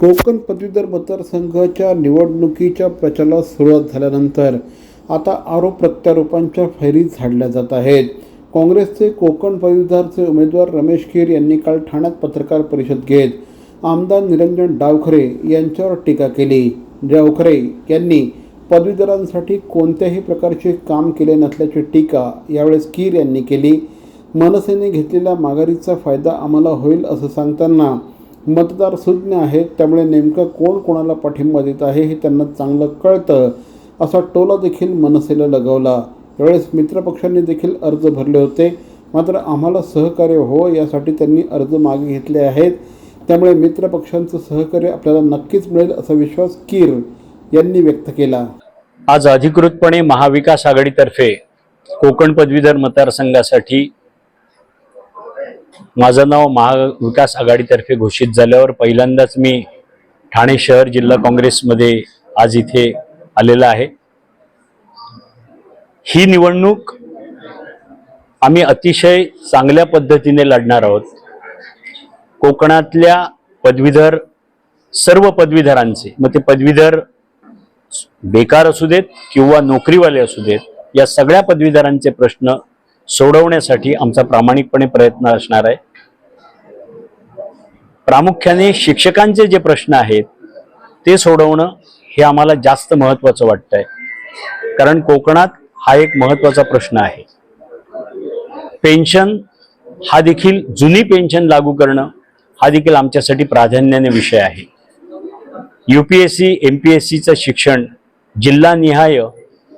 कोकण पदवीधर मतदारसंघाच्या निवडणुकीच्या प्रचाराला सुरुवात झाल्यानंतर आता आरोप प्रत्यारोपांच्या फैरी झाडल्या जात आहेत. काँग्रेसचे कोकण पदवीधरचे उमेदवार रमेश खेर यांनी काल ठाण्यात पत्रकार परिषद घेत आमदार निरंजन डावखरे यांच्यावर टीका केली. डावखरे यांनी पदवीधरांसाठी कोणत्याही प्रकारचे काम केले नसल्याची टीका यावेळेस कीर यांनी केली. मनसेने घेतलेल्या माघारीचा फायदा आम्हाला होईल असं सांगताना मतदार सुज्ञ आहेत त्यामुळे नेमकं कोण कोणाला पाठिंबा देत आहे हे त्यांना चांगलं कळतं असा टोला देखील मनसेला लगावला. यावेळेस मित्रपक्षांनी देखील अर्ज भरले होते. मात्र आम्हाला सहकार्य हो यासाठी त्यांनी अर्ज मागे घेतले आहेत. त्यामुळे मित्रपक्षांचं सहकार्य आपल्याला नक्कीच मिळेल असा विश्वास कीर यांनी व्यक्त केला. आज अधिकृतपणे महाविकास आघाडीतर्फे कोकण पदवीधर मतदारसंघासाठी माझं नाव महाविकास आघाडीतर्फे घोषित झाल्यावर पहिल्यांदाच मी ठाणे शहर जिल्हा काँग्रेसमध्ये आज इथे आलेला आहे. ही निवडणूक आम्ही अतिशय चांगल्या पद्धतीने लढणार आहोत. कोकणातल्या पदवीधर सर्व पदवीधरांचे मग ते पदवीधर बेकार असू देत किंवा नोकरीवाले असू देत या सगळ्या पदवीधरांचे प्रश्न सोडवण्यासाठी आमचा प्रामाणिकपणे प्रयत्न असणार आहे. प्रामुख्याने शिक्षकांचे जे प्रश्न आहेत ते सोडवणं हे आम्हाला जास्त महत्वाचं वाटतंय. कारण कोकणात हा एक महत्त्वाचा प्रश्न आहे. पेन्शन हा देखील जुनी पेन्शन लागू करणं हा देखील आमच्यासाठी प्राधान्याने विषय आहे. युपीएससी एम पी एस सीचं शिक्षण जिल्हानिहाय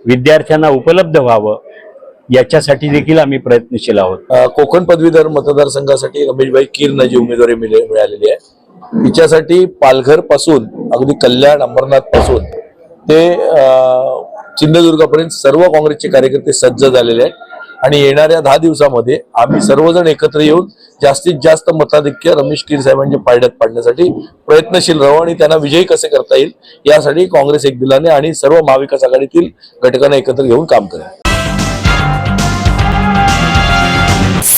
विद्यार्थ्यांना उपलब्ध व्हावं याच्यासाठी देखील आम्ही प्रयत्नशील आहोत. कोकण पदवीधर मतदारसंघासाठी रमेशभाई किरण जी उमेदवारी मिळालेली आहे. तिच्यासाठी पालघरपासून अगदी कल्याण अंबरनाथपासून ते सिंधुदुर्गापर्यंत सर्व काँग्रेसचे कार्यकर्ते सज्ज झालेले आहेत. आणि येणाऱ्या दहा दिवसामध्ये आम्ही सर्वजण एकत्र येऊन जास्तीत जास्त मताधिक्य रमेश किर साहेबांच्या पायड्यात पाडण्यासाठी प्रयत्नशील राहू आणि त्यांना विजयी कसे करता येईल यासाठी काँग्रेस एक दिलाने आणि सर्व महाविकास आघाडीतील घटकांना एकत्र घेऊन काम करेल.